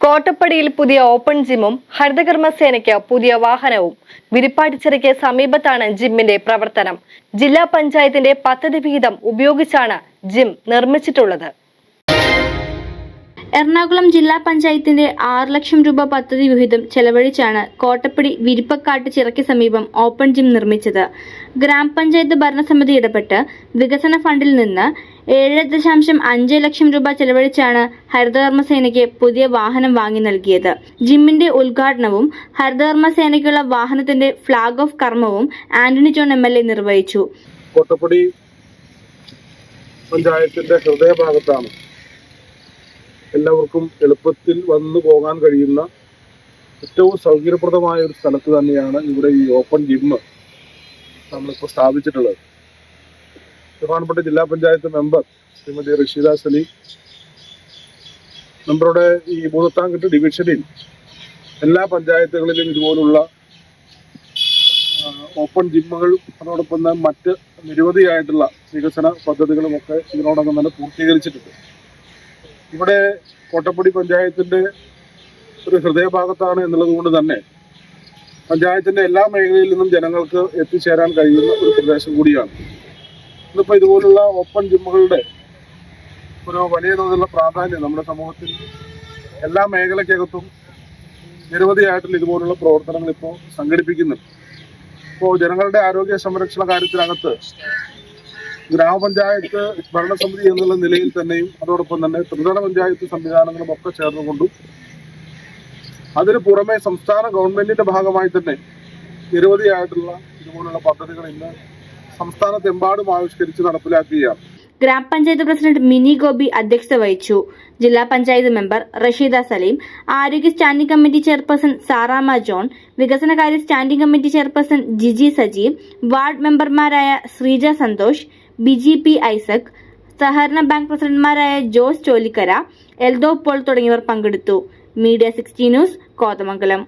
കോട്ടപ്പടിയിൽ പുതിയ ഓപ്പൺ ജിമ്മും ഹരിതകർമ്മസേനയ്ക്ക് പുതിയ വാഹനവും. വിരിപ്പാട്ടിച്ചിറയ്ക്ക് സമീപത്താണ് ജിമ്മിന്റെ പ്രവർത്തനം. ജില്ലാ പഞ്ചായത്തിന്റെ പദ്ധതി വിഹിതം ഉപയോഗിച്ചാണ് ജിം നിർമ്മിച്ചിട്ടുള്ളത്. എറണാകുളം ജില്ലാ പഞ്ചായത്തിന്റെ ആറ് ലക്ഷം രൂപ പദ്ധതി വിഹിതം ചെലവഴിച്ചാണ് കോട്ടപ്പടി വിരിപ്പക്കാട്ട് ചിറയ്ക്ക് സമീപം ഓപ്പൺ ജിം നിർമ്മിച്ചത്. ഗ്രാമപഞ്ചായത്ത് ഭരണസമിതി ഇടപെട്ട് വികസന ഫണ്ടിൽ നിന്ന് ഏഴ് ദശാംശം അഞ്ച് ലക്ഷം രൂപ ചെലവഴിച്ചാണ് ഹരിതകർമ്മസേനയ്ക്ക് പുതിയ വാഹനം വാങ്ങി നൽകിയത്. ജിമ്മിന്റെ ഉദ്ഘാടനവും ഹരിതകർമ്മസേനയ്ക്കുള്ള വാഹനത്തിന്റെ ഫ്ളാഗ് ഓഫ് കർമ്മവും Antony John M L A നിർവഹിച്ചു. കോട്ടപ്പടി പഞ്ചായത്തിന്റെ ഹൃദയഭാഗത്താണ് എല്ലാവർക്കും എളുപ്പത്തിൽ വന്നു പോകാൻ കഴിയുന്ന ഏറ്റവും സൗകര്യപ്രദമായ ഒരു സ്ഥലത്ത് തന്നെയാണ് ഇവിടെ ഈ ഓപ്പൺ ജിമ്മ് നമ്മളിപ്പോൾ സ്ഥാപിച്ചിട്ടുള്ളത്. ബഹുമാനപ്പെട്ട ജില്ലാ പഞ്ചായത്ത് മെമ്പർ ശ്രീമതി റഷീദ സലി മെമ്പറുടെ ഈ ഭൂതത്താൻകെട്ട് ഡിവിഷനിൽ എല്ലാ പഞ്ചായത്തുകളിലും ഇതുപോലുള്ള ഓപ്പൺ ജിമ്മുകൾ അതോടൊപ്പം തന്നെ മറ്റ് നിരവധിയായിട്ടുള്ള വികസന പദ്ധതികളുമൊക്കെ ഇതിനോടൊപ്പം തന്നെ പൂർത്തീകരിച്ചിട്ടുണ്ട്. ഇവിടെ കോട്ടപ്പടി പഞ്ചായത്തിന്റെ ഒരു ഹൃദയഭാഗത്താണ് എന്നുള്ളത് കൊണ്ട് തന്നെ പഞ്ചായത്തിന്റെ എല്ലാ മേഖലയിൽ നിന്നും ജനങ്ങൾക്ക് എത്തിച്ചേരാൻ കഴിയുന്ന ഒരു പ്രദേശം കൂടിയാണ്. ഇന്നിപ്പോൾ ഇതുപോലുള്ള ഓപ്പൺ ജിമ്മുകളുടെ ഒരു വലിയ തോതിലുള്ള പ്രാധാന്യം നമ്മുടെ സമൂഹത്തിൽ എല്ലാ മേഖലയ്ക്കകത്തും നിരവധിയായിട്ടുള്ള ഇതുപോലുള്ള പ്രവർത്തനങ്ങൾ ഇപ്പോൾ സംഘടിപ്പിക്കുന്നുണ്ട്. ഇപ്പോൾ ജനങ്ങളുടെ ആരോഗ്യ സംരക്ഷണ കാര്യത്തിനകത്ത് ഗ്രാമപഞ്ചായത്ത് ഭരണസമിതി എന്നുള്ള നിലയിൽ തന്നെയും അതോടൊപ്പം തന്നെ ത്രിതല പഞ്ചായത്ത് സംവിധാനങ്ങളും ഒക്കെ ചേർന്നുകൊണ്ടും അതിന് പുറമെ സംസ്ഥാന ഗവൺമെന്റിന്റെ ഭാഗമായി തന്നെ നിരവധിയായിട്ടുള്ള ഇതുപോലുള്ള പദ്ധതികൾ ഇന്ന് സംസ്ഥാനത്തെമ്പാടും ആവിഷ്കരിച്ച് നടപ്പിലാക്കുകയാണ്. ഗ്രാമപഞ്ചായത്ത് പ്രസിഡന്റ് മിനി ഗോപി അധ്യക്ഷത വഹിച്ചു. ജില്ലാ പഞ്ചായത്ത് മെമ്പർ റഷീദ സലീം ആരോഗ്യ standing committee chairperson Sarama John വികസനകാര്യ standing committee chairperson Jiji Saji ward മെമ്പർമാരായ ശ്രീജ സന്തോഷ് ബിജി പി ഐസക് സഹകരണ ബാങ്ക് പ്രസിഡന്റുമാരായ ജോസ് ചോലിക്കര എൽദോ പോൾ തുടങ്ങിയവർ പങ്കെടുത്തു. Media sixty news Kothamangalam.